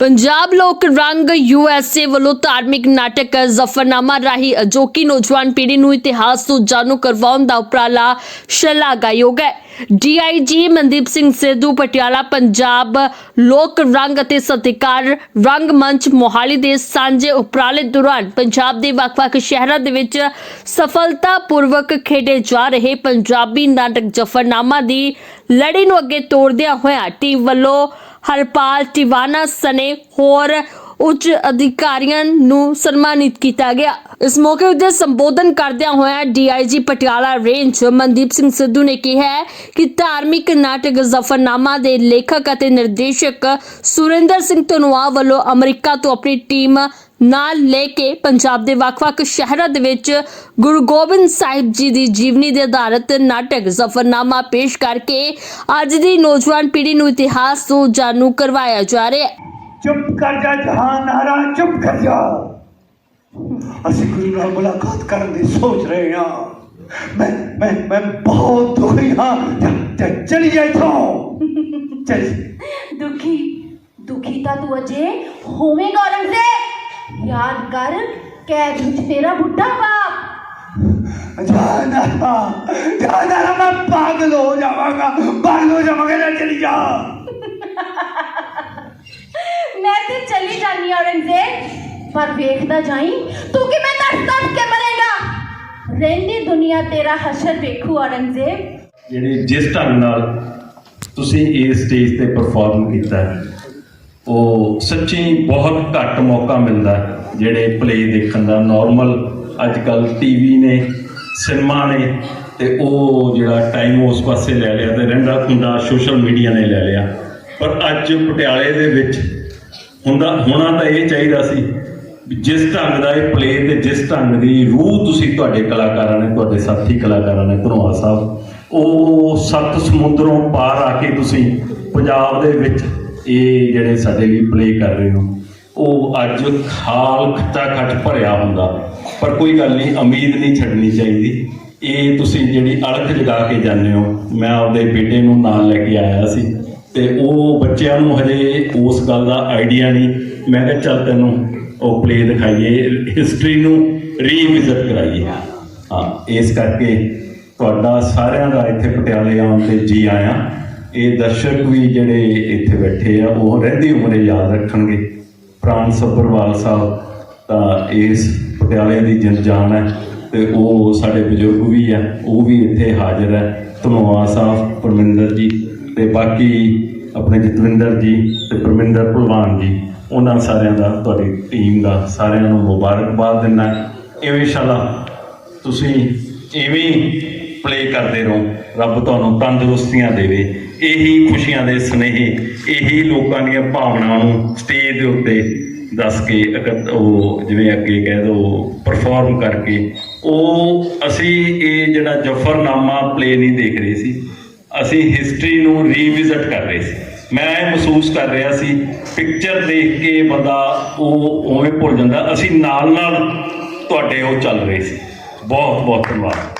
ਪੰਜਾਬ ਲੋਕ ਰੰਗ ਯੂਐਸਏ ਵੱਲੋਂ ਧਾਰਮਿਕ ਨਾਟਕ ਜ਼ਫਰਨਾਮਾ ਰਾਹੀਂ ਅਜੋਕੀ ਨੌਜਵਾਨ ਪੀੜ੍ਹੀ ਨੂੰ ਇਤਿਹਾਸ ਤੋਂ ਜਾਣੂ ਕਰਵਾਉਣ ਦਾ ਉਪਰਾਲਾ ਸ਼ਲਾਘਾਯੋਗ ਹੈ। ਡੀਆਈਜੀ ਮਨਦੀਪ ਸਿੰਘ ਸਿੱਧੂ, ਪਟਿਆਲਾ, ਪੰਜਾਬ ਲੋਕ ਰੰਗ ਅਤੇ ਸਤਿਕਾਰ ਰੰਗ ਮੰਚ ਮੋਹਾਲੀ ਦੇ ਸਾਂਝੇ ਉਪਰਾਲੇ ਦੌਰਾਨ ਪੰਜਾਬ ਦੇ ਵੱਖ-ਵੱਖ ਸ਼ਹਿਰਾਂ ਦੇ ਵਿੱਚ ਸਫਲਤਾਪੂਰਵਕ ਖੇਡੇ ਜਾ ਰਹੇ ਪੰਜਾਬੀ ਨਾਟਕ ਜ਼ਫਰਨਾਮਾ ਦੀ ਲੜੀ ਨੂੰ ਅੱਗੇ ਤੋਰਦਿਆਂ ਹੋਇਆ ਟੀਮ ਵੱਲੋਂ ਹਰਪਾਲ ਟਿਵਾਨਾ ਸਨੇ ਹੋਰ ਉੱਚ ਅਧਿਕਾਰੀਆਂ ਨੂੰ ਸਨਮਾਨਿਤ ਕੀਤਾ ਗਿਆ। ਇਸ ਮੌਕੇ ਉੱਤੇ ਸੰਬੋਧਨ ਕਰਦਿਆਂ ਹੋਇਆ ਡੀਆਈਜੀ ਪਟਿਆਲਾ ਰੇਂਜ ਮਨਦੀਪ ਸਿੰਘ ਸਿੱਧੂ ਨੇ ਕਿਹਾ ਹੈ ਕਿ ਧਾਰਮਿਕ ਨਾਟਕ ਜ਼ਫਰਨਾਮਾ ਦੇ ਲੇਖਕ ਅਤੇ ਨਿਰਦੇਸ਼ਕ ਸੁਰਿੰਦਰ ਸਿੰਘ ਧਨੋਆ ਵੱਲੋਂ ਅਮਰੀਕਾ ਤੋਂ ਆਪਣੀ ਟੀਮ ਨਾਲ ਲੈ ਕੇ ਪੰਜਾਬ ਦੇ ਵੱਖ-ਵੱਖ ਸ਼ਹਿਰਾਂ ਦੇ ਵਿੱਚ ਗੁਰੂ ਗੋਬਿੰਦ ਸਾਹਿਬ ਜੀ ਦੀ ਜੀਵਨੀ ਦੇ ਆਧਾਰਿਤ ਨਾਟਕ ਜ਼ਫਰਨਾਮਾ ਪੇਸ਼ ਕਰਕੇ ਅੱਜ ਦੀ ਨੌਜਵਾਨ ਪੀੜ੍ਹੀ ਨੂੰ ਇਤਿਹਾਸ ਤੋਂ ਜਾਣੂ ਕਰਵਾਇਆ ਜਾ ਰਿਹਾ ਹੈ। ਚੁੱਪ ਕਰ ਜਾ ਜਹਾਨਾਰਾ ਚੁੱਪ ਕਰ ਜਾ। ਅਸੀਂ ਗੁਰੂ ਨਾਲ ਮੁਲਾਕਾਤ ਕਰਨ ਦੀ ਸੋਚ ਰਹੇ ਹਾਂ। ਮੈਂ ਮੈਂ ਮੈਂ ਬਹੁਤ ਦੁਖੀ ਹਾਂ। ਚਲੀ ਜਾ ਇੱਥੋਂ। ਚੱਲ ਦੁਖੀ ਦੁਖੀ ਤਾਂ ਤੂੰ ਅਜੇ ਹੋਵੇਂਗਾ ਔਰੰਗਜ਼ੇਬ। ਯਾਦ ਕਰ ਕੈਦ ਵਿੱਚ ਤੇਰਾ ਬੁੱਢਾ ਬਾਪ। ਜਹਾਨਾਰਾ ਜਹਾਨਾਰਾ ਮੈਂ ਪਾਗਲ ਹੋ ਜਾਵਾਂਗਾ ਪਾਗਲ ਹੋ ਜਾਵਾਂਗਾ ਨਾ ਚਲੀ ਜਾ ਮੈਂ ਤੇ ਚਲੀ ਜਾਨੀ ਔਰੰਗਜ਼ੇਬ ਪਰ ਵੇਖਦਾ ਜਾਈ ਤੂੰ ਕਿ ਮੈਂ ਤੜਫ ਤੜਫ ਕੇ ਮਰੇਗਾ? ਰਹਿੰਦੀ ਦੁਨੀਆ ਤੇਰਾ ਹਸ਼ਰ ਵੇਖੂ ਔਰੰਗਜ਼ੇਬ। ਜਿਹੜੀ ਜਿਸ ਢੰਗ ਨਾਲ ਤੁਸੀਂ ਇਸ ਸਟੇਜ ਤੇ ਪਰਫਾਰਮ ਕੀਤਾ ਹੈ, ਉਹ ਸੱਚੀ ਬਹੁਤ ਘੱਟ ਮੌਕਾ ਮਿਲਦਾ ਜਿਹੜੇ ਪਲੇ ਦੇਖਣ ਦਾ। ਨਾਰਮਲ ਅੱਜ ਕੱਲ ਟੀਵੀ ਨੇ ਸਿਨੇਮਾ ਨੇ ਤੇ ਉਹ ਜਿਹੜਾ ਟਾਈਮ ਉਸ ਪਾਸੇ ਲੈ ਲਿਆ ਤੇ ਰਹਿੰਦਾ ਹੁੰਦਾ ਸੋਸ਼ਲ ਮੀਡੀਆ ਨੇ ਲੈ ਲਿਆ। ਪਰ ਅੱਜ ਪਟਿਆਲੇ ਦੇ ਵਿੱਚ ਹੁੰਦਾ, ਹੋਣਾ ਤਾਂ ਇਹ ਚਾਹੀਦਾ ਸੀ ਵੀ ਜਿਸ ਢੰਗ ਦਾ ਇਹ ਪਲੇ ਤੇ ਜਿਸ ਢੰਗ ਦੀ ਰੂਹ ਤੁਸੀਂ ਤੁਹਾਡੇ ਕਲਾਕਾਰਾਂ ਨੇ, ਤੁਹਾਡੇ ਸਾਥੀ ਕਲਾਕਾਰਾਂ ਨੇ ਧਨੋਆ ਸਾਹਿਬ, ਉਹ ਸੱਤ ਸਮੁੰਦਰੋਂ ਪਾਰ ਆ ਕੇ ਤੁਸੀਂ ਪੰਜਾਬ ਦੇ ਵਿੱਚ ਇਹ ਜਿਹੜੇ ਸਾਡੇ ਲਈ ਪਲੇ ਕਰ ਰਹੇ ਹੋ, ਉਹ ਅੱਜ ਖਾਲ ਖੱਟਾ ਖੱਟ ਭਰਿਆ ਹੁੰਦਾ। ਪਰ ਕੋਈ ਗੱਲ ਨਹੀਂ, ਉਮੀਦ ਨਹੀਂ ਛੱਡਣੀ ਚਾਹੀਦੀ। ਇਹ ਤੁਸੀਂ ਜਿਹੜੀ ਅਲਖ ਜਗਾ ਕੇ ਜਾਂਦੇ ਹੋ, ਮੈਂ ਆਪਦੇ ਬੇਟੇ ਨੂੰ ਨਾਲ ਲੈ ਕੇ ਆਇਆ ਸੀ ਤੇ ਉਹ ਬੱਚਿਆਂ ਨੂੰ ਹਜੇ ਉਸ ਗੱਲ ਦਾ ਆਈਡੀਆ ਨਹੀਂ। ਮੈਂ ਕਿਹਾ, ਚੱਲ ਤੈਨੂੰ ਉਹ ਪਲੇ ਦਿਖਾਈਏ ਹਿਸਟਰੀ ਨੂੰ ਰੀਵਿਜ਼ਿਟ ਕਰਾਈਏ। ਹਾਂ, ਇਸ ਕਰਕੇ ਤੁਹਾਡਾ ਸਾਰਿਆਂ ਦਾ ਇੱਥੇ ਪਟਿਆਲੇ ਆਉਣ ਤੇ ਜੀ ਆਇਆਂ। ਇਹ ਦਰਸ਼ਕ ਵੀ ਜਿਹੜੇ ਇੱਥੇ ਬੈਠੇ ਆ, ਉਹ ਰਹਿੰਦੀ ਉਮਰੇ ਯਾਦ ਰੱਖਣਗੇ। ਪ੍ਰਾਣ ਸੱਭਰਵਾਲ ਸਾਹਿਬ ਤਾਂ ਇਸ ਪਟਿਆਲੇ ਦੀ ਜਿੰਦ ਜਾਨ ਹੈ ਤੇ ਉਹ ਸਾਡੇ ਬਜ਼ੁਰਗ ਵੀ ਆ, ਉਹ ਵੀ ਇੱਥੇ ਹਾਜ਼ਰ ਹੈ। ਧਨੋਆ ਸਾਹਿਬ ਪਰਮਿੰਦਰ ਜੀ ਤੇ ਬਾਕੀ ਆਪਣੇ ਜਤਵਿੰਦਰ ਜੀ ਤੇ ਪਰਮਿੰਦਰ ਭਲਵਾਨ ਜੀ, ਉਹਨਾਂ ਸਾਰਿਆਂ ਦਾ, ਤੁਹਾਡੀ ਟੀਮ ਦਾ ਸਾਰਿਆਂ ਨੂੰ ਮੁਬਾਰਕਬਾਦ ਦਿੰਦਾ। ਇਵੇਂ ਇਨਸ਼ਾਅੱਲਾ ਤੁਸੀਂ ਇਵੇਂ ਪਲੇ ਕਰਦੇ ਰਹੋ। ਰੱਬ ਤੁਹਾਨੂੰ ਤੰਦਰੁਸਤੀਆਂ ਦੇਵੇ, ਇਹੀ ਖੁਸ਼ੀਆਂ ਦੇ ਸਨੇਹੇ, ਇਹੀ ਲੋਕਾਂ ਦੀਆਂ ਭਾਵਨਾਵਾਂ ਨੂੰ ਸਟੇਜ ਦੇ ਉੱਤੇ ਦੱਸ ਕੇ ਅਗਰ ਉਹ ਜਿਵੇਂ ਅੱਗੇ ਕਹਿ ਦੋ ਪਰਫਾਰਮ ਕਰਕੇ, ਉਹ ਅਸੀਂ ਇਹ ਜਿਹੜਾ ਜਫਰਨਾਮਾ ਪਲੇ ਨਹੀਂ ਦੇਖ ਰਹੇ ਸੀ, ਅਸੀਂ ਹਿਸਟਰੀ ਨੂੰ ਰੀਵਿਜ਼ਿਟ ਕਰ ਰਹੇ ਸੀ। ਮੈਂ ਇਹ ਮਹਿਸੂਸ ਕਰ ਰਿਹਾ ਸੀ ਪਿਕਚਰ ਦੇਖ ਕੇ ਬੰਦਾ ਉਹ ਉਵੇਂ ਭੁੱਲ ਜਾਂਦਾ, ਅਸੀਂ ਨਾਲ ਨਾਲ ਤੁਹਾਡੇ ਉਹ ਚੱਲ ਰਹੇ ਸੀ। ਬਹੁਤ ਬਹੁਤ ਧੰਨਵਾਦ।